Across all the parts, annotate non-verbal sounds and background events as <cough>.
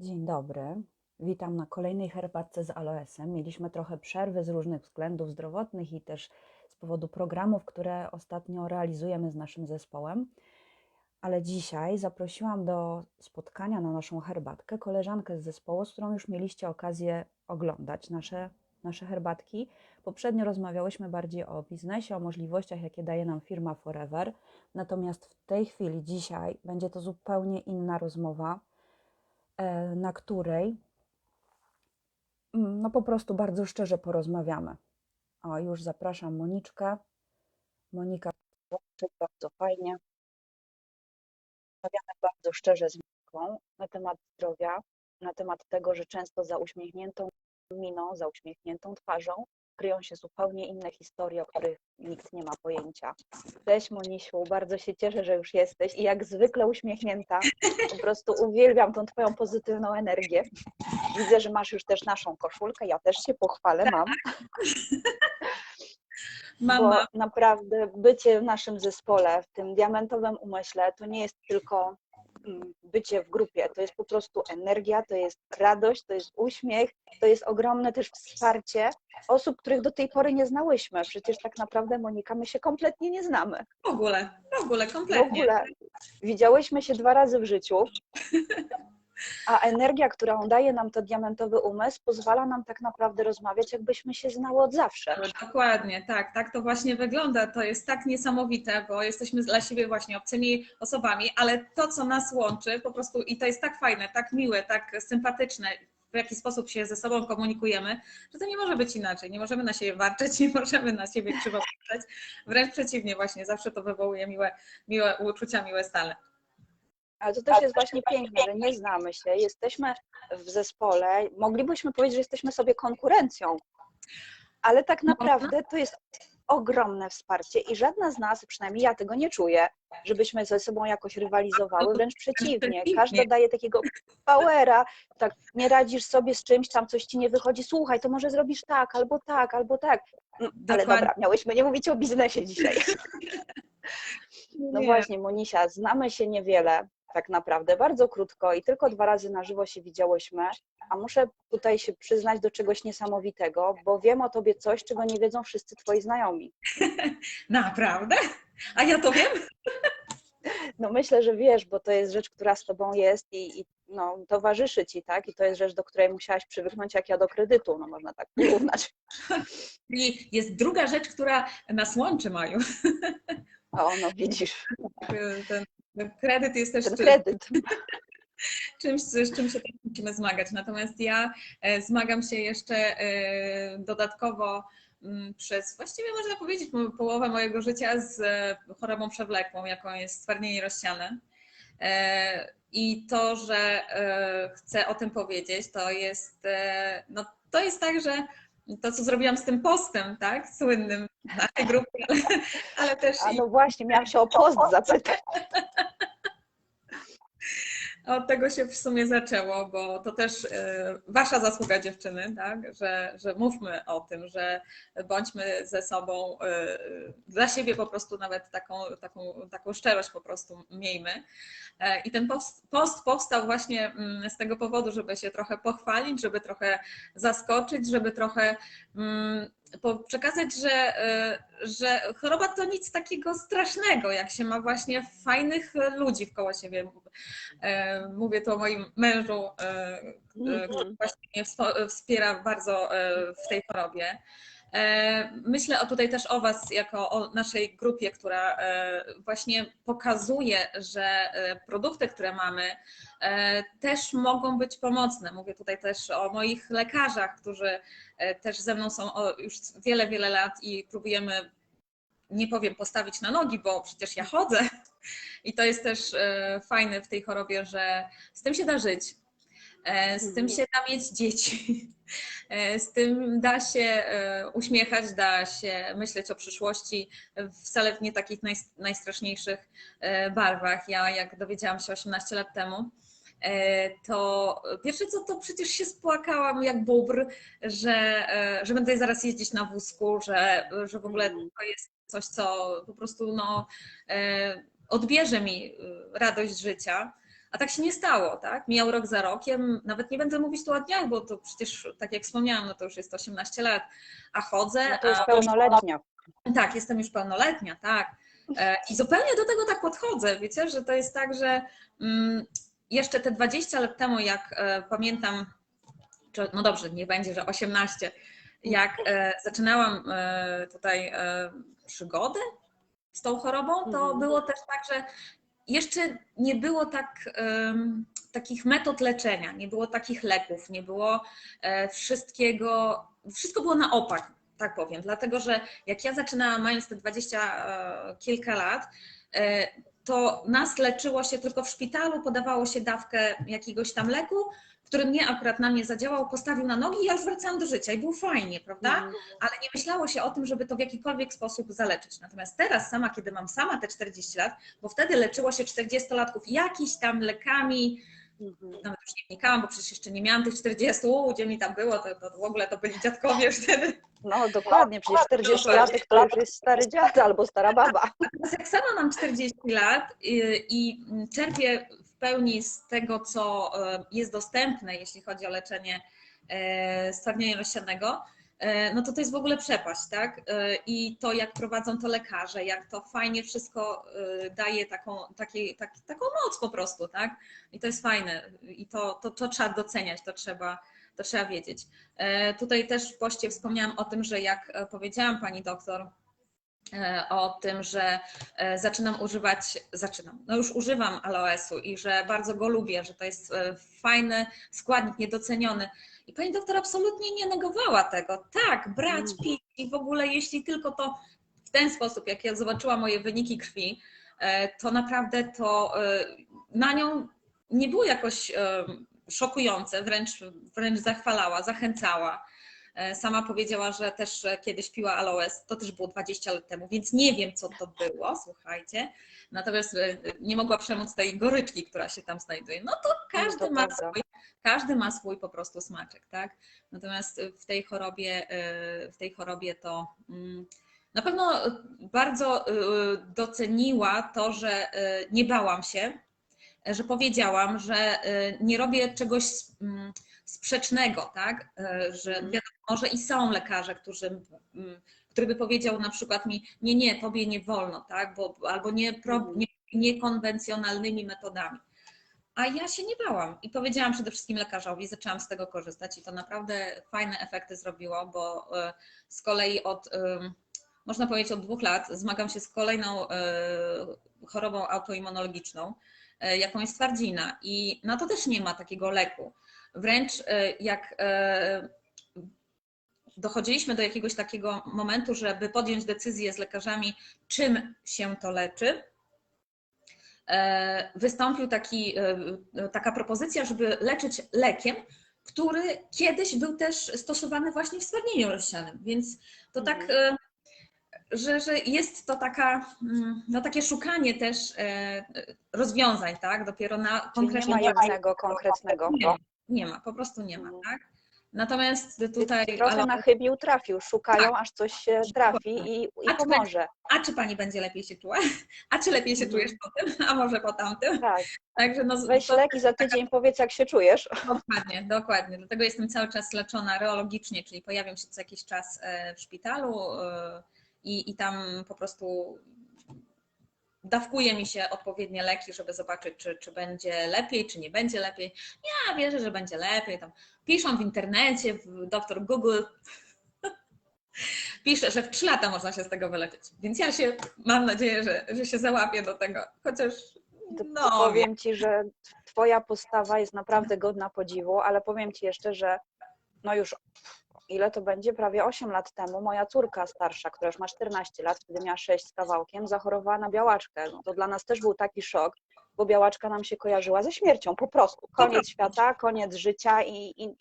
Dzień dobry. Witam na kolejnej herbatce z aloesem. Mieliśmy trochę przerwy z różnych względów zdrowotnych i też z powodu programów, które ostatnio realizujemy z naszym zespołem. Ale dzisiaj zaprosiłam do spotkania na naszą herbatkę koleżankę z zespołu, z którą już mieliście okazję oglądać nasze, nasze herbatki. Poprzednio rozmawiałyśmy bardziej o biznesie, o możliwościach, jakie daje nam firma Forever. Natomiast w tej chwili, dzisiaj, będzie to zupełnie inna rozmowa na której mm, no po prostu bardzo szczerze porozmawiamy. O, już zapraszam Moniczkę. Monika, bardzo fajnie. Rozmawiamy bardzo szczerze z Moniką na temat zdrowia, na temat tego, że często za uśmiechniętą miną, za uśmiechniętą twarzą kryją się zupełnie inne historie, o których nikt nie ma pojęcia. Cześć Monisiu, bardzo się cieszę, że już jesteś i jak zwykle uśmiechnięta. Po prostu uwielbiam tą Twoją pozytywną energię. Widzę, że masz już też naszą koszulkę, ja też się pochwalę, mam. Mam, <laughs> mam. Bo naprawdę bycie w naszym zespole, w tym diamentowym umyśle, to nie jest tylko bycie w grupie, to jest po prostu energia, to jest radość, to jest uśmiech, to jest ogromne też wsparcie osób, których do tej pory nie znałyśmy. Przecież tak naprawdę, Monika, my się kompletnie nie znamy. W ogóle, w ogóle, W kompletnie. ogóle. Widziałyśmy się dwa razy w życiu, <laughs> a energia, którą daje nam to diamentowy umysł, pozwala nam tak naprawdę rozmawiać, jakbyśmy się znały od zawsze. Dokładnie, tak, tak to właśnie wygląda. To jest tak niesamowite, bo jesteśmy dla siebie właśnie obcymi osobami, ale to, co nas łączy, po prostu i to jest tak fajne, tak miłe, tak sympatyczne, w jaki sposób się ze sobą komunikujemy, że to nie może być inaczej. Nie możemy na siebie warczeć, <laughs> nie możemy na siebie krzywo. Wręcz przeciwnie, właśnie zawsze to wywołuje miłe, miłe uczucia, miłe stale. Ale to też jest właśnie piękne, że nie znamy się, jesteśmy w zespole, moglibyśmy powiedzieć, że jesteśmy sobie konkurencją, ale tak naprawdę to jest ogromne wsparcie i żadna z nas, przynajmniej ja tego nie czuję, żebyśmy ze sobą jakoś rywalizowały, wręcz przeciwnie, każda daje takiego powera, tak nie radzisz sobie z czymś, tam coś ci nie wychodzi, słuchaj, to może zrobisz tak, albo tak, albo tak, Mm, ale Dokładnie. dobra, miałyśmy nie mówić o biznesie dzisiaj. <laughs> No Nie. właśnie, Monisia, znamy się niewiele, tak naprawdę, bardzo krótko i tylko dwa razy na żywo się widziałyśmy, a muszę tutaj się przyznać do czegoś niesamowitego, bo wiem o tobie coś, czego nie wiedzą wszyscy twoi znajomi. <laughs> Naprawdę? A ja to wiem? <laughs> No myślę, że wiesz, bo to jest rzecz, która z tobą jest i, i no, towarzyszy ci, tak? I to jest rzecz, do której musiałaś przywyknąć jak ja do kredytu, no można tak <laughs> porównać. I jest druga rzecz, która nas łączy, Maju. O, no widzisz, Ten, ten kredyt jest też ten kredyt. <laughs> czymś, z czym się też musimy zmagać. Natomiast ja e, zmagam się jeszcze e, dodatkowo mm, przez właściwie można powiedzieć połowę mojego życia z e, chorobą przewlekłą, jaką jest stwardnienie rozsiane. I to, że chcę o tym powiedzieć, to jest, no, to jest tak, że to, co zrobiłam z tym postem, tak, słynnym w naszej grupie, ale, ale też A i no właśnie, miałam się o post zapytać. <laughs> Od tego się w sumie zaczęło, bo to też e, wasza zasługa dziewczyny, tak? że, że mówmy o tym, że bądźmy ze sobą e, dla siebie po prostu nawet taką, taką, taką szczerość po prostu miejmy. E, I ten post, post powstał właśnie mm, z tego powodu, żeby się trochę pochwalić, żeby trochę zaskoczyć, żeby trochę mm, przekazać, że, e, że choroba to nic takiego strasznego, jak się ma właśnie fajnych ludzi wkoło siebie. E, Mówię tu o moim mężu, e, e, Mhm. który właśnie mnie wspiera bardzo w tej chorobie. E, Myślę tutaj też o Was, jako o naszej grupie, która e, właśnie pokazuje, że e, produkty, które mamy, też mogą być pomocne. Mówię tutaj też o moich lekarzach, którzy też ze mną są już wiele, wiele lat i próbujemy, nie powiem postawić na nogi, bo przecież ja chodzę. I to jest też fajne w tej chorobie, że z tym się da żyć. E, Z tym się da mieć dzieci. E, Z tym da się e, uśmiechać, da się myśleć o przyszłości wcale w nie takich naj, najstraszniejszych barwach. Ja, jak dowiedziałam się 18 lat temu, to pierwsze co to przecież się spłakałam jak bóbr, że, że będę zaraz jeździć na wózku, że, że w ogóle to jest coś, co po prostu no, odbierze mi radość życia. A tak się nie stało, tak? Mijał rok za rokiem, nawet nie będę mówić tu o dniach, bo to przecież, tak jak wspomniałam, no to już jest 18 lat, a chodzę. No to jest a pełnoletnia. tak, jestem już pełnoletnia, tak. E, I zupełnie do tego tak podchodzę, wiecie, że to jest tak, że mm, jeszcze te 20 lat temu, jak e, pamiętam, czy, no dobrze, nie będzie, że 18, jak e, zaczynałam tutaj przygodę z tą chorobą, to Mhm. było też tak, że jeszcze nie było tak, takich metod leczenia, nie było takich leków, nie było e, wszystkiego, wszystko było na opak, tak powiem, dlatego że jak ja zaczynałam mając te 20 e, kilka lat, e, to nas leczyło się tylko w szpitalu, podawało się dawkę jakiegoś tam leku, który mnie akurat na mnie zadziałał, postawił na nogi i ja już wracałam do życia i było fajnie, prawda? Mhm. ale nie myślało się o tym, żeby to w jakikolwiek sposób zaleczyć. Natomiast teraz sama, kiedy mam sama te 40 lat, bo wtedy leczyło się 40-latków jakiś tam lekami. Nawet już nie wnikałam, bo przecież jeszcze nie miałam tych 40, u, gdzie mi tam było, to, to w ogóle to byli dziadkowie wtedy. No dokładnie, przecież 40 lat to już jest stary dziad albo stara baba. Teraz jak sama mam 40 lat i, i czerpię w pełni z tego, co e, jest dostępne, jeśli chodzi o leczenie e, stwardnienia rozsianego, no to to jest w ogóle przepaść, tak? E, I to, jak prowadzą to lekarze, jak to fajnie wszystko e, daje taką, taki, tak, taką moc po prostu, tak? I to jest fajne i to, to, to trzeba doceniać, to trzeba, to trzeba wiedzieć. E, Tutaj też w poście wspomniałam o tym, że jak e, powiedziałam pani doktor, e, o tym, że e, zaczynam używać, zaczynam, no już używam aloesu i że bardzo go lubię, że to jest e, fajny składnik, niedoceniony. I pani doktor absolutnie nie negowała tego. Tak, brać, Mm. pić i w ogóle jeśli tylko to w ten sposób, jak ja zobaczyła moje wyniki krwi, e, to naprawdę to e, na nią nie było jakoś e, szokujące, wręcz, wręcz zachwalała, zachęcała. E, Sama powiedziała, że też e, kiedyś piła aloes, to też było 20 lat temu, więc nie wiem, co to było, słuchajcie. Natomiast e, nie mogła przemóc tej goryczki, która się tam znajduje. No to każdy to ma swój, każdy ma swój po prostu smaczek, tak? Natomiast w tej chorobie, w tej chorobie to mm, na pewno bardzo doceniła to, że nie bałam się, że powiedziałam, że nie robię czegoś mm, sprzecznego, tak? E, Że Mhm. wiadomo, może i są lekarze, którzy, mm, który by powiedział na przykład mi, nie, nie, tobie nie wolno, tak? Bo, albo nie, Mhm. nie, niekonwencjonalnymi metodami. A ja się nie bałam i powiedziałam przede wszystkim lekarzowi, zaczęłam z tego korzystać i to naprawdę fajne efekty zrobiło, bo e, z kolei od, em, można powiedzieć od dwóch lat zmagam się z kolejną e, chorobą autoimmunologiczną, e, jaką jest twardzina i na to też nie ma takiego leku. Wręcz e, jak e, dochodziliśmy do jakiegoś takiego momentu, żeby podjąć decyzję z lekarzami, czym się to leczy, e, wystąpił taki, taka propozycja, żeby leczyć lekiem, który kiedyś był też stosowany właśnie w stwardnieniu rozsianym. Więc to tak, e, że, że jest to taka, mm, no takie szukanie też rozwiązań, tak? Dopiero na Czyli nie konkretnym ma jednego konkretnego. Nie ma, po prostu nie ma, Mhm. tak? Natomiast tutaj. Trochę ale- na chybił trafił, szukają aż coś się trafi i, i A pomoże. A czy pani będzie lepiej się czuła? <laughs> A czy lepiej się Mhm. czujesz po tym? <laughs> A może po tamtym? Tak, Także no, weź to, lek i za tydzień powiedz jak się czujesz. dokładnie, dokładnie. Dlatego jestem cały czas leczona reologicznie, czyli pojawiam się co jakiś czas e, w szpitalu e, i, i tam po prostu dawkuje mi się odpowiednie leki, żeby zobaczyć, czy, czy będzie lepiej, czy nie będzie lepiej. Ja wierzę, że będzie lepiej. Tam piszą w internecie, w doktor Google. <laughs> Pisze, że w 3 lata można się z tego wyleczyć. Więc ja się, mam nadzieję, że, że się załapię do tego. Chociaż, no, powiem ci, że twoja postawa jest naprawdę godna podziwu, ale powiem ci jeszcze, że no już ile to będzie? Prawie 8 lat temu moja córka starsza, która już ma 14 lat, wtedy miała 6 z kawałkiem, zachorowała na białaczkę. No to dla nas też był taki szok, bo białaczka nam się kojarzyła ze śmiercią, po prostu. Koniec świata, koniec życia i, i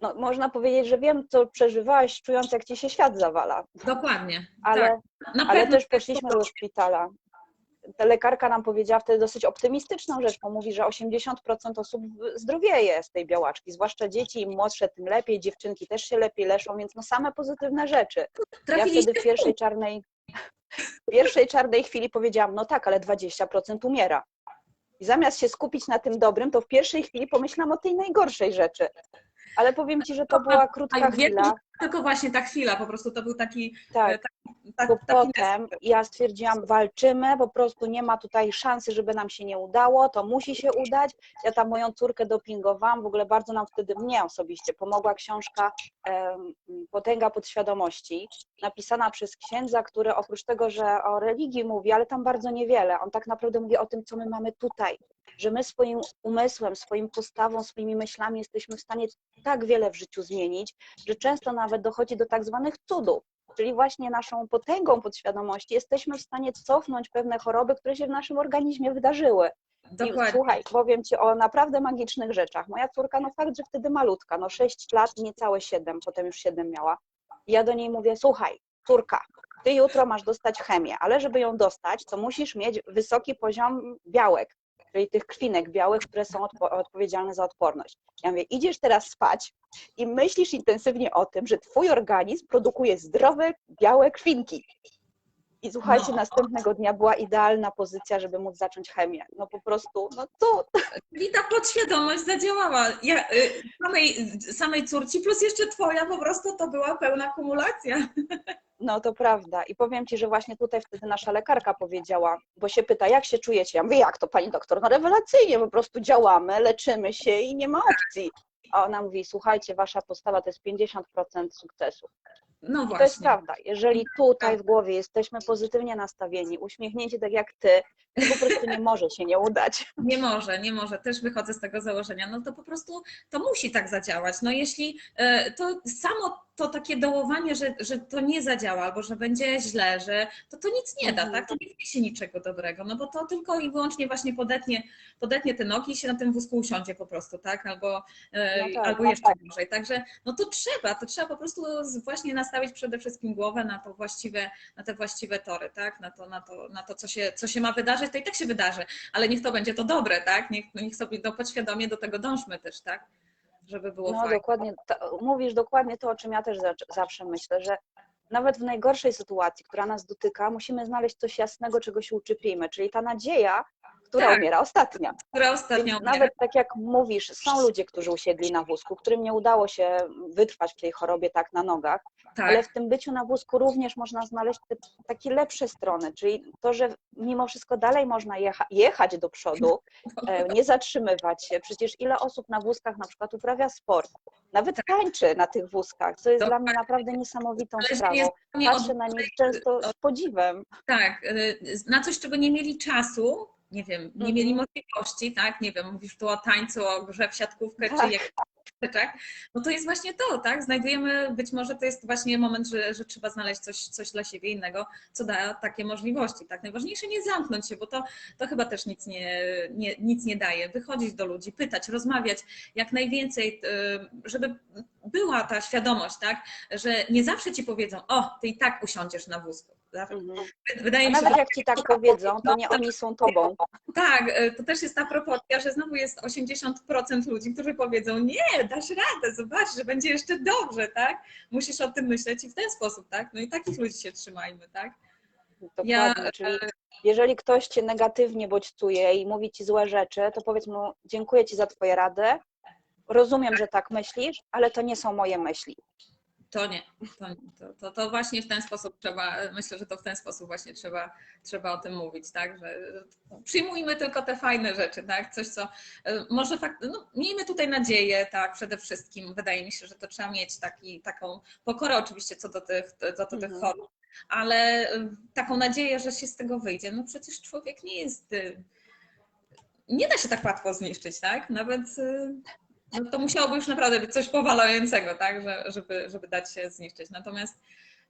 no, można powiedzieć, że wiem, co przeżywałaś, czując, jak ci się świat zawala. dokładnie. Ale, tak. Ale też poszliśmy do szpitala. Ta lekarka nam powiedziała wtedy dosyć optymistyczną rzecz, bo mówi, że 80% osób zdrowieje z tej białaczki, zwłaszcza dzieci, im młodsze, tym lepiej, dziewczynki też się lepiej leszą, więc no same pozytywne rzeczy. Ja wtedy w pierwszej czarnej, w pierwszej czarnej chwili powiedziałam, no tak, ale 20% umiera. I zamiast się skupić na tym dobrym, to w pierwszej chwili pomyślałam o tej najgorszej rzeczy. Ale powiem Ci, że to była krótka chwila. Tylko właśnie ta chwila, po prostu to był taki, Tak. tak, Bo taki potem ja stwierdziłam, walczymy, po prostu nie ma tutaj szansy, żeby nam się nie udało, to musi się udać. Ja tam moją córkę dopingowałam, w ogóle bardzo nam wtedy, mnie osobiście pomogła książka Potęga podświadomości, napisana przez księdza, który oprócz tego, że o religii mówi, ale tam bardzo niewiele, on tak naprawdę mówi o tym, co my mamy tutaj, że my swoim umysłem, swoim postawą, swoimi myślami jesteśmy w stanie tak wiele w życiu zmienić, że często nawet dochodzi do tak zwanych cudów. Czyli właśnie naszą potęgą podświadomości jesteśmy w stanie cofnąć pewne choroby, które się w naszym organizmie wydarzyły. I dokładnie. słuchaj, powiem Ci o naprawdę magicznych rzeczach. Moja córka, no fakt, że wtedy malutka, no 6 lat, niecałe 7, potem już 7 miała. I ja do niej mówię, słuchaj, córka, Ty jutro masz dostać chemię, ale żeby ją dostać, to musisz mieć wysoki poziom białek, czyli tych krwinek białych, które są odpo- odpowiedzialne za odporność. Ja mówię, idziesz teraz spać i myślisz intensywnie o tym, że Twój organizm produkuje zdrowe, białe krwinki. I słuchajcie, No. następnego dnia była idealna pozycja, żeby móc zacząć chemię. No po prostu, no to I ta podświadomość zadziałała. Ja, y, samej, samej córci, plus jeszcze twoja, po prostu to była pełna kumulacja. No to prawda. I powiem Ci, że właśnie tutaj wtedy nasza lekarka powiedziała, bo się pyta, jak się czujecie? Ja mówię, jak to pani doktor? No rewelacyjnie, po prostu działamy, leczymy się i nie ma opcji. A ona mówi, słuchajcie, wasza postawa to jest 50% sukcesu. No I to jest właśnie. prawda. Jeżeli tutaj w głowie jesteśmy pozytywnie nastawieni, uśmiechnięci tak jak ty, to po prostu nie może się nie udać. <laughs> Nie może, nie może. Też wychodzę z tego założenia. No to po prostu to musi tak zadziałać. No jeśli e, to samo to takie dołowanie, że, że to nie zadziała albo że będzie źle, że to to nic nie da, Mhm. tak? To nie wniesie niczego dobrego, no bo to tylko i wyłącznie właśnie podetnie, podetnie te nogi i się na tym wózku usiądzie po prostu, tak? Albo, e, No tak, albo no jeszcze tak. gorzej. Także no to trzeba, to trzeba po prostu właśnie nastawić przede wszystkim głowę na to właściwe, na te właściwe tory, tak? Na to, na to, na to co, się, co się ma wydarzyć, to i tak się wydarzy, ale niech to będzie to dobre, tak? Niech, niech sobie do, podświadomie do tego dążmy też, tak? Żeby było No fajnie. dokładnie, to, mówisz dokładnie to, o czym ja też zawsze myślę, że nawet w najgorszej sytuacji, która nas dotyka, musimy znaleźć coś jasnego, czego się uczepimy, czyli ta nadzieja, która Tak. umiera ostatnia. Która ostatnio Więc umiera. nawet tak jak mówisz, są ludzie, którzy usiedli na wózku, którym nie udało się wytrwać w tej chorobie tak na nogach, tak. ale w tym byciu na wózku również można znaleźć te takie lepsze strony, czyli to, że mimo wszystko dalej można jecha, jechać do przodu, <laughs> e, nie zatrzymywać się. Przecież ile osób na wózkach na przykład uprawia sport, nawet tańczy na tych wózkach, co jest dla mnie naprawdę niesamowitą Ale sprawą. Patrzę na nich często z podziwem. Tak, y, na coś, czego nie mieli czasu, nie wiem, nie Mhm. mieli możliwości, tak, nie wiem, mówisz tu o tańcu, o grze w siatkówkę, Tak. czy jak rzeczach, no to jest właśnie to, tak, znajdujemy, być może to jest właśnie moment, że, że trzeba znaleźć coś, coś dla siebie innego, co da takie możliwości, tak, najważniejsze nie zamknąć się, bo to, to chyba też nic nie, nie, nic nie daje, wychodzić do ludzi, pytać, rozmawiać, jak najwięcej, y, żeby była ta świadomość, tak, że nie zawsze ci powiedzą, o, ty i tak usiądziesz na wózku, tak? Wydaje A mi się, nawet że jak ci tak powiedzą, to nie oni są tobą. tak, e, to też jest ta proporcja, że znowu jest 80% ludzi, którzy powiedzą, nie, dasz radę, zobacz, że będzie jeszcze dobrze, tak? Musisz o tym myśleć i w ten sposób, tak? No i takich ludzi się trzymajmy, tak? Ja- czyli jeżeli ktoś cię negatywnie bodźcuje i mówi ci złe rzeczy, to powiedz mu, dziękuję ci za twoje rady, rozumiem, że tak myślisz, ale to nie są moje myśli. To nie, to, nie. to, to, to właśnie w ten sposób trzeba, myślę, że to w ten sposób właśnie trzeba, trzeba o tym mówić, tak? Że przyjmujmy tylko te fajne rzeczy, tak? Coś, co e, może fakt, no, miejmy tutaj nadzieję, tak, przede wszystkim. Wydaje mi się, że to trzeba mieć taki, taką pokorę oczywiście co do tych, co do tych Mhm. chorób, ale e, taką nadzieję, że się z tego wyjdzie. No przecież człowiek nie jest, e, nie da się tak łatwo zniszczyć, tak? Nawet no to musiałoby już naprawdę być coś powalającego, tak, że, żeby, żeby dać się zniszczyć. Natomiast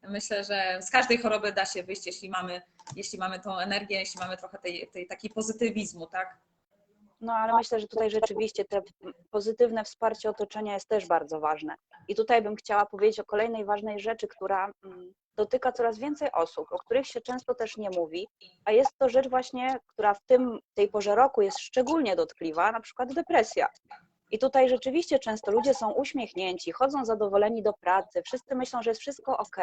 myślę, że z każdej choroby da się wyjść, jeśli mamy, jeśli mamy tą energię, jeśli mamy trochę tej, tej takiej pozytywizmu, tak? No ale myślę, że tutaj rzeczywiście te pozytywne wsparcie otoczenia jest też bardzo ważne. I tutaj bym chciała powiedzieć o kolejnej ważnej rzeczy, która mm, dotyka coraz więcej osób, o których się często też nie mówi, a jest to rzecz właśnie, która w tym, tej porze roku jest szczególnie dotkliwa, na przykład depresja. I tutaj rzeczywiście często ludzie są uśmiechnięci, chodzą zadowoleni do pracy, wszyscy myślą, że jest wszystko ok,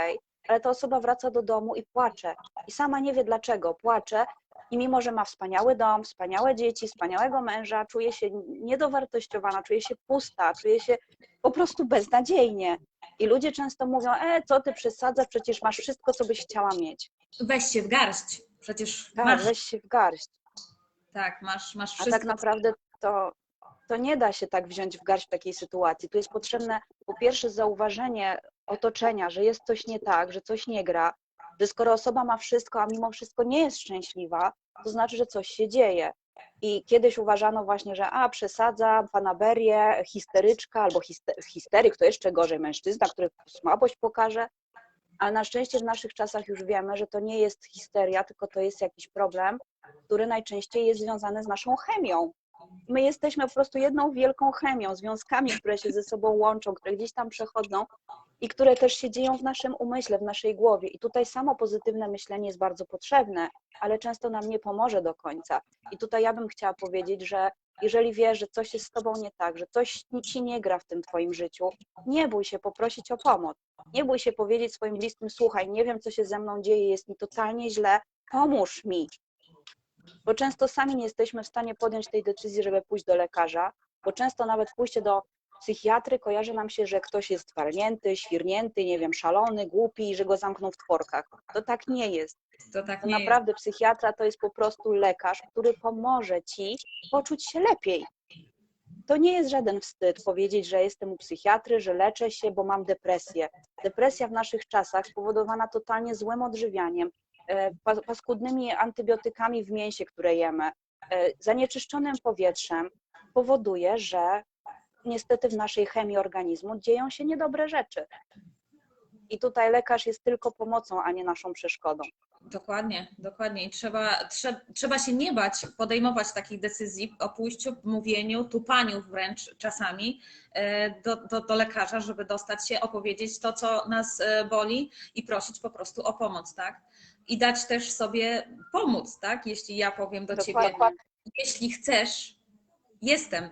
ale ta osoba wraca do domu i płacze. I sama nie wie dlaczego płacze, I mimo, że ma wspaniały dom, wspaniałe dzieci, wspaniałego męża, czuje się niedowartościowana, czuje się pusta, czuje się po prostu beznadziejnie. I ludzie często mówią, e, co ty przesadzasz, przecież masz wszystko, co byś chciała mieć. Weź się w garść. Przecież Tak, masz, weź się w garść. tak, masz, masz A wszystko. tak naprawdę to, to nie da się tak wziąć w garść w takiej sytuacji. Tu jest potrzebne po pierwsze zauważenie otoczenia, że jest coś nie tak, że coś nie gra, że skoro osoba ma wszystko, a mimo wszystko nie jest szczęśliwa, to znaczy, że coś się dzieje. I kiedyś uważano właśnie, że a, przesadza, fanaberię, histeryczka albo histe- histeryk, to jeszcze gorzej, mężczyzna, który słabość pokaże. Ale na szczęście w naszych czasach już wiemy, że to nie jest histeria, tylko to jest jakiś problem, który najczęściej jest związany z naszą chemią. My jesteśmy po prostu jedną wielką chemią, związkami, które się ze sobą łączą, które gdzieś tam przechodzą i które też się dzieją w naszym umyśle, w naszej głowie. I tutaj samo pozytywne myślenie jest bardzo potrzebne, ale często nam nie pomoże do końca. I tutaj ja bym chciała powiedzieć, że jeżeli wiesz, że coś jest z tobą nie tak, że coś ci nie gra w tym twoim życiu, nie bój się poprosić o pomoc. Nie bój się powiedzieć swoim bliskim, słuchaj, nie wiem, co się ze mną dzieje, jest mi totalnie źle, pomóż mi. Bo często sami nie jesteśmy w stanie podjąć tej decyzji, żeby pójść do lekarza, bo często nawet pójście do psychiatry kojarzy nam się, że ktoś jest walnięty, świrnięty, nie wiem, szalony, głupi i że go zamkną w tworkach. To tak nie jest. To tak To nie naprawdę psychiatra to jest po prostu lekarz, który pomoże ci poczuć się lepiej. To nie jest żaden wstyd powiedzieć, że jestem u psychiatry, że leczę się, bo mam depresję. Depresja w naszych czasach spowodowana totalnie złym odżywianiem, paskudnymi antybiotykami w mięsie, które jemy, e, zanieczyszczonym powietrzem, powoduje, że niestety w naszej chemii organizmu dzieją się niedobre rzeczy. I tutaj lekarz jest tylko pomocą, a nie naszą przeszkodą. Dokładnie, dokładnie. I trzeba, trzeba, trzeba się nie bać podejmować takich decyzji o pójściu, mówieniu, tupaniu wręcz czasami e, do, do, do lekarza, żeby dostać się, opowiedzieć to, co nas e, boli i prosić po prostu o pomoc, tak? I dać też sobie pomóc, tak? Jeśli ja powiem do ciebie, Dokładnie. jeśli chcesz, jestem.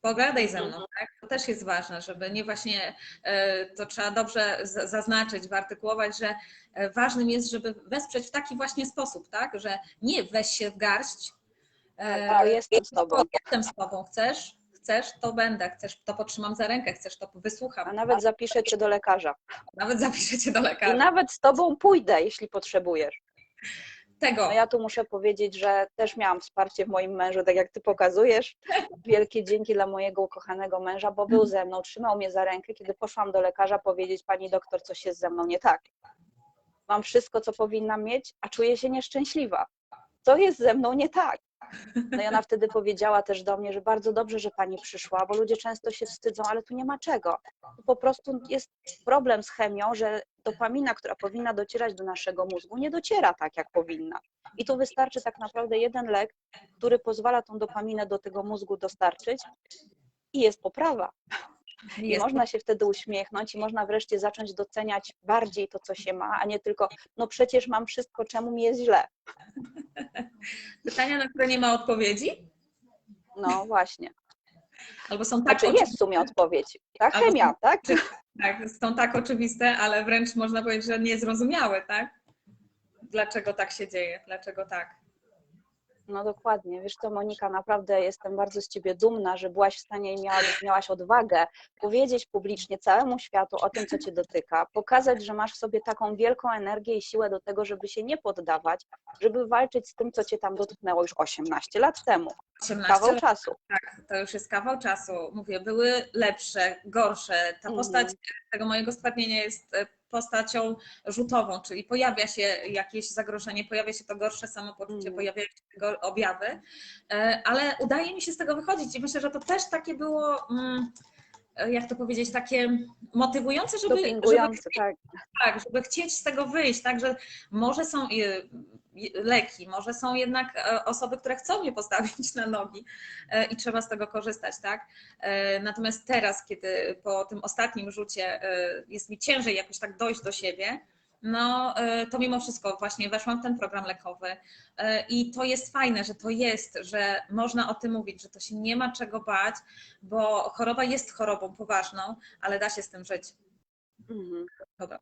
Pogadaj ze mną, tak? To też jest ważne, żeby nie właśnie, e, to trzeba dobrze zaznaczyć, wyartykułować, że e, ważnym jest, żeby wesprzeć w taki właśnie sposób, tak? Że nie weź się w garść. e, Tak, jestem z tobą. Jestem z tobą, chcesz? Chcesz, to będę, chcesz, to potrzymam za rękę, chcesz, to wysłucham. A nawet zapiszę cię do lekarza. Nawet zapiszę cię do I lekarza. nawet z tobą pójdę, jeśli potrzebujesz. Tego. No ja tu muszę powiedzieć, że też miałam wsparcie w moim mężu, tak jak ty pokazujesz. Wielkie dzięki dla mojego ukochanego męża, bo był ze mną, trzymał mnie za rękę, kiedy poszłam do lekarza powiedzieć, pani doktor, coś jest ze mną nie tak. Mam wszystko, co powinnam mieć, a czuję się nieszczęśliwa. Co jest ze mną nie tak? No i ona wtedy powiedziała też do mnie, że bardzo dobrze, że pani przyszła, bo ludzie często się wstydzą, ale tu nie ma czego. Po prostu jest problem z chemią, że dopamina, która powinna docierać do naszego mózgu, nie dociera tak, jak powinna. I tu wystarczy tak naprawdę jeden lek, który pozwala tą dopaminę do tego mózgu dostarczyć i jest poprawa. I Jest można się wtedy uśmiechnąć i można wreszcie zacząć doceniać bardziej to, co się ma, a nie tylko, no przecież mam wszystko, czemu mi jest źle. <laughs> pytania, na które nie ma odpowiedzi? No właśnie. Albo są tak Znaczy jest w sumie odpowiedź. Ta chemia, tak? Tak, są tak oczywiste, ale wręcz można powiedzieć, że niezrozumiałe, tak? Dlaczego tak się dzieje? Dlaczego tak? No dokładnie. Wiesz co, Monika, naprawdę jestem bardzo z ciebie dumna, że byłaś w stanie i miałaś, miałaś odwagę powiedzieć publicznie całemu światu o tym, co cię dotyka, pokazać, że masz w sobie taką wielką energię i siłę do tego, żeby się nie poddawać, żeby walczyć z tym, co cię tam dotknęło już 18 lat temu. 18 Kawał lat, czasu. tak, to już jest kawał czasu. Mówię, były lepsze, gorsze. Ta Mhm. postać tego mojego stwardnienia jest e, postacią rzutową, czyli pojawia się jakieś zagrożenie, pojawia się to gorsze samopoczucie, Mhm. pojawiają się tego objawy, e, ale udaje mi się z tego wychodzić i myślę, że to też takie było, mm, jak to powiedzieć, takie motywujące, żeby, żeby tak. tak, żeby chcieć z tego wyjść, tak, że może są leki, może są jednak e, osoby, które chcą mnie postawić na nogi e, i trzeba z tego korzystać, tak. E, Natomiast teraz, kiedy po tym ostatnim rzucie e, jest mi ciężej jakoś tak dojść do siebie, no e, to mimo wszystko właśnie weszłam w ten program lekowy e, i to jest fajne, że to jest, że można o tym mówić, że to się nie ma czego bać, bo choroba jest chorobą poważną, ale da się z tym żyć. Mhm. Dobra.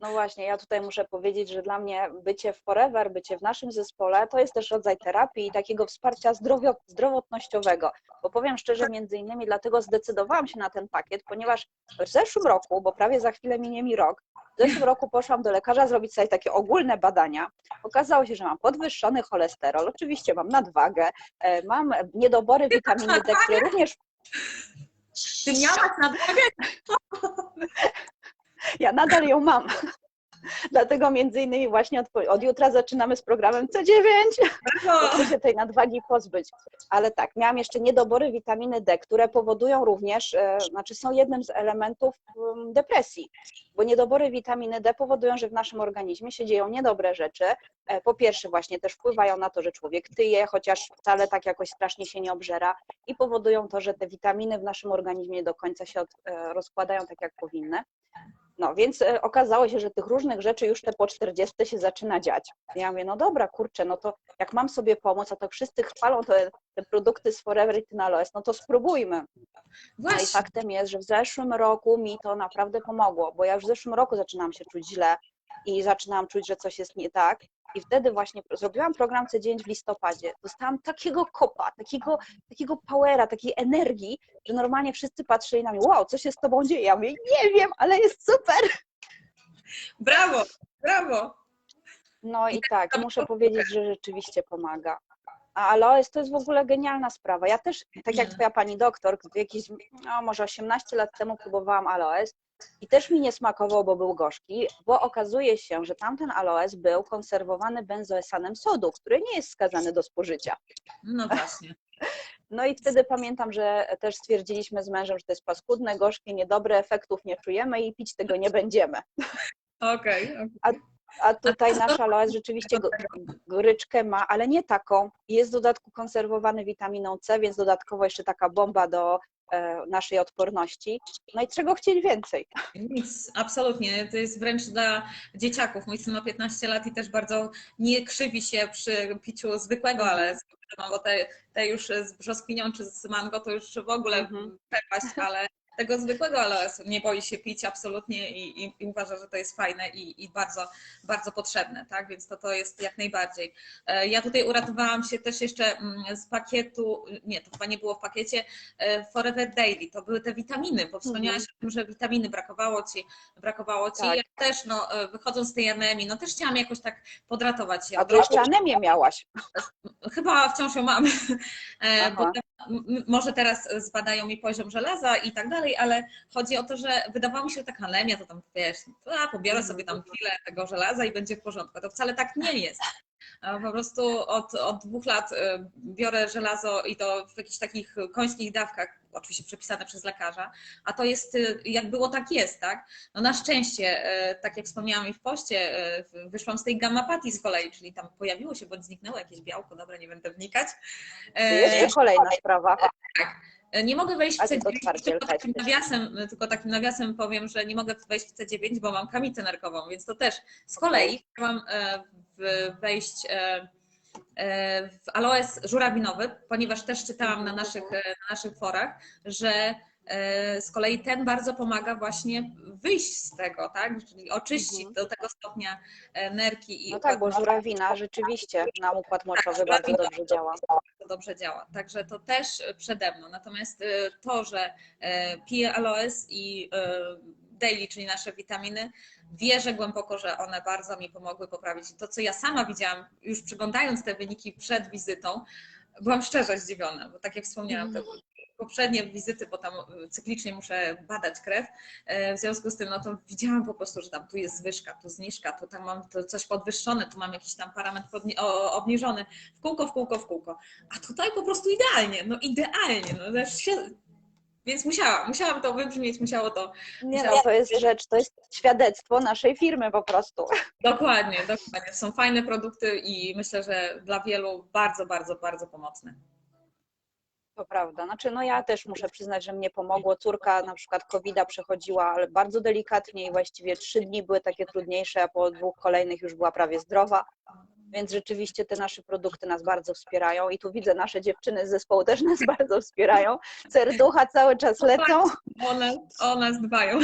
No właśnie, ja tutaj muszę powiedzieć, że dla mnie bycie w Forever, bycie w naszym zespole to jest też rodzaj terapii i takiego wsparcia zdrowio, zdrowotnościowego. Bo powiem szczerze, między innymi dlatego zdecydowałam się na ten pakiet, ponieważ w zeszłym roku, bo prawie za chwilę minie mi rok, w zeszłym roku poszłam do lekarza zrobić sobie takie ogólne badania. Okazało się, że mam podwyższony cholesterol, oczywiście mam nadwagę, e, mam niedobory witaminy D, które również Ty miałaś nadwagę? <laughs> Ja nadal ją mam. Dlatego między innymi właśnie od, od jutra zaczynamy z programem C9, bo Brawo! chcę się tej nadwagi pozbyć. Ale tak, miałam jeszcze niedobory witaminy D, które powodują również, e, znaczy są jednym z elementów depresji, bo niedobory witaminy D powodują, że w naszym organizmie się dzieją niedobre rzeczy. E, Po pierwsze właśnie też wpływają na to, że człowiek tyje, chociaż wcale tak jakoś strasznie się nie obżera i powodują to, że te witaminy w naszym organizmie do końca się e, rozkładają tak, jak powinny. No więc e, okazało się, że tych różnych rzeczy już te po 40 się zaczyna dziać. Ja mówię, no dobra, kurczę, no to jak mam sobie pomóc, a to wszyscy chwalą te, te produkty z Forever i Tynaloes, no to spróbujmy. No i Właśnie. faktem jest, że w zeszłym roku mi to naprawdę pomogło, bo ja już w zeszłym roku zaczynałam się czuć źle i zaczynałam czuć, że coś jest nie tak. I wtedy właśnie zrobiłam program C9 w listopadzie. Dostałam takiego kopa, takiego, takiego powera, takiej energii, że normalnie wszyscy patrzyli na mnie, wow, co się z tobą dzieje? Ja mówię, nie wiem, ale jest super. Brawo! Brawo! No i tak, muszę powiedzieć, że rzeczywiście pomaga. A aloes to jest w ogóle genialna sprawa. Ja też, tak jak twoja pani doktor, jakieś, no może 18 lat temu próbowałam aloes i też mi nie smakował, bo był gorzki, bo okazuje się, że tamten aloes był konserwowany benzoesanem sodu, który nie jest skazany do spożycia. No właśnie. <laughs> No i wtedy pamiętam, że też stwierdziliśmy z mężem, że to jest paskudne, gorzkie, niedobre, efektów nie czujemy i pić tego nie będziemy. Okej. okej. A tutaj nasz aloes rzeczywiście goryczkę ma, ale nie taką. Jest w dodatku konserwowany witaminą C, więc dodatkowo jeszcze taka bomba do naszej odporności. No i czego chcieć więcej? Nic, absolutnie. To jest wręcz dla dzieciaków. Mój syn ma 15 lat i też bardzo nie krzywi się przy piciu zwykłego, ale z- no bo te, te już z brzoskwinią czy z mango to już w ogóle Mhm. przepaść, ale tego zwykłego aloesu nie boi się pić absolutnie i, i, i uważa, że to jest fajne i, i bardzo, bardzo potrzebne, tak? Więc to, to jest jak najbardziej. E, Ja tutaj uratowałam się też jeszcze mm, z pakietu, nie, to chyba nie było w pakiecie, e, Forever Daily. To były te witaminy, bo wspomniałaś o tym, że witaminy brakowało ci, brakowało ci. Tak. Ja też, no, e, wychodząc z tej anemii, no też chciałam jakoś tak podratować się. A ty jeszcze anemię miałaś. Chyba wciąż ją mam. Aha. M- może teraz zbadają mi poziom żelaza i tak dalej, ale chodzi o to, że wydawało mi się, że taka anemia to tam wiesz, a, pobiorę Mhm. sobie tam chwilę tego żelaza i będzie w porządku. To wcale tak nie jest. E, Po prostu od, od dwóch lat e, biorę żelazo i to w jakichś takich końskich dawkach, oczywiście przepisane przez lekarza, a to jest e, jak było, tak jest, tak? No na szczęście, e, tak jak wspomniałam i w poście, e, wyszłam z tej gammapatii z kolei, czyli tam pojawiło się bądź zniknęło jakieś białko, dobra, nie będę wnikać. E, Jeszcze kolejna sprawa. Nie mogę wejść w A ty to C9, twardziel tylko takim, nawiasem, tylko takim nawiasem powiem, że nie mogę wejść w C9, bo mam kamicę nerkową, więc to też. Z kolei chciałam e, wejść e, e, w aloes żurawinowy, ponieważ też czytałam na naszych, na naszych forach, że z kolei ten bardzo pomaga właśnie wyjść z tego, tak? Czyli oczyścić Mhm. do tego stopnia e, nerki i No tak, bo żurawina rzeczywiście na układ moczowy bardzo dobrze działa. to dobrze działa. Także to też przede mną. Natomiast y, to, że e, piję aloes i e, daily, czyli nasze witaminy, wierzę głęboko, że one bardzo mi pomogły poprawić. I to, co ja sama widziałam, już przyglądając te wyniki przed wizytą, byłam szczerze zdziwiona, bo tak jak wspomniałam, te poprzednie wizyty, bo tam y, cyklicznie muszę badać krew, e, w związku z tym, no to widziałam po prostu, że tam tu jest zwyżka, tu zniżka, tu tam mam to coś podwyższone, tu mam jakiś tam parametr o- obniżony, w kółko, w kółko, w kółko. A tutaj po prostu idealnie, no idealnie, no też się... Więc musiałam, musiałam to wybrzmieć, musiało to. Nie no, to jest rzecz, to jest świadectwo naszej firmy po prostu. Dokładnie, dokładnie. Są fajne produkty i myślę, że dla wielu bardzo, bardzo, bardzo pomocne. To prawda. Znaczy, no ja też muszę przyznać, że mnie pomogło. Córka na przykład covid przechodziła, ale bardzo delikatnie i właściwie trzy dni były takie trudniejsze, a po dwóch kolejnych już była prawie zdrowa. Więc rzeczywiście te nasze produkty nas bardzo wspierają i tu widzę nasze dziewczyny z zespołu też nas <laughs> bardzo wspierają. Serducha cały czas lecą. One o nas dbają.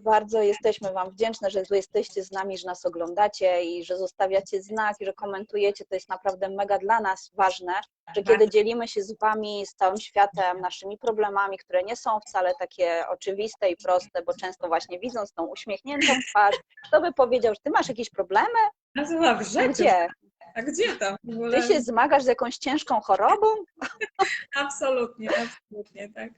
Bardzo jesteśmy Wam wdzięczne, że tu jesteście z nami, że nas oglądacie i że zostawiacie znaki, że komentujecie. To jest naprawdę mega dla nas ważne, że kiedy dzielimy się z Wami, z całym światem, naszymi problemami, które nie są wcale takie oczywiste i proste, bo często właśnie widząc tą uśmiechniętą twarz, kto by powiedział, że Ty masz jakieś problemy? A chyba w. Gdzie? A gdzie tam? Ogóle? Ty się zmagasz z jakąś ciężką chorobą? <laughs> Absolutnie, absolutnie, tak.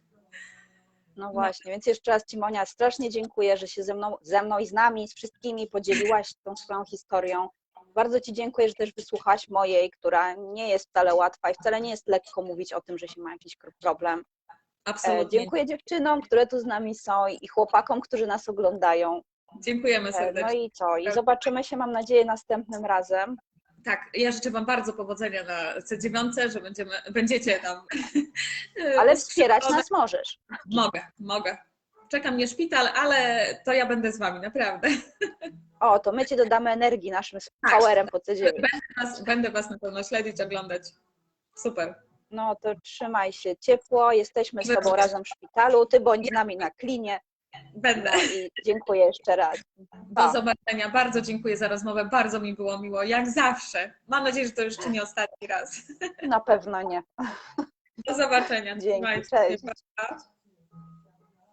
No właśnie, więc jeszcze raz Ci Monia strasznie dziękuję, że się ze mną, ze mną i z nami, z wszystkimi podzieliłaś tą swoją historią. Bardzo Ci dziękuję, że też wysłuchałaś mojej, która nie jest wcale łatwa i wcale nie jest lekko mówić o tym, że się ma jakiś problem. E, Absolutnie. dziękuję dziewczynom, które tu z nami są i chłopakom, którzy nas oglądają. Dziękujemy E, no serdecznie. i co? I zobaczymy się, mam nadzieję, następnym razem. Tak, ja życzę Wam bardzo powodzenia na C9, że będziemy, będziecie tam. <laughs> Ale wspierać nas możesz. Mogę, mogę. Czeka mnie szpital, ale to ja będę z Wami, naprawdę. O, to my Ci dodamy energii naszym Tak. powerem po C9. Was, będę Was na pewno śledzić, oglądać. Super. No to trzymaj się ciepło, jesteśmy z Tobą razem w szpitalu, Ty bądź z nami na klinie. Będę. No dziękuję jeszcze raz. Do Pa. zobaczenia. Bardzo dziękuję za rozmowę. Bardzo mi było miło, jak zawsze. Mam nadzieję, że to już nie ostatni raz. Na pewno nie. Do zobaczenia. Dzięki, się. cześć. Pa.